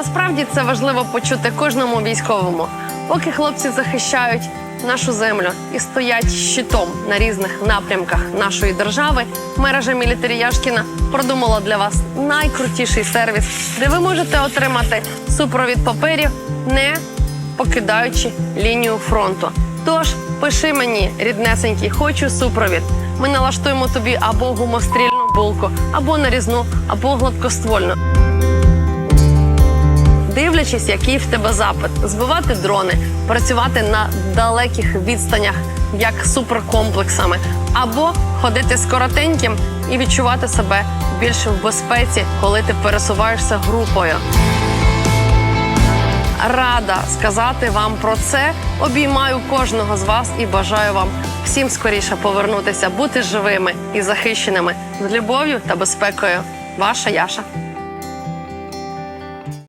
Насправді це важливо почути кожному військовому. Поки хлопці захищають нашу землю і стоять щитом на різних напрямках нашої держави, мережа Мілітарі Яшкіна продумала для вас найкрутіший сервіс, де ви можете отримати супровід паперів, не покидаючи лінію фронту. Тож пиши мені, ріднесенький, хочу супровід. Ми налаштуємо тобі або гумострільну булку, або нарізну, або гладкоствольну. Дивлячись, який в тебе запит, збивати дрони, працювати на далеких відстанях, як суперкомплексами, або ходити з коротеньким і відчувати себе більше в безпеці, коли ти пересуваєшся групою. Рада сказати вам про це. Обіймаю кожного з вас і бажаю вам всім скоріше повернутися, бути живими і захищеними з любов'ю та безпекою. Ваша Яша.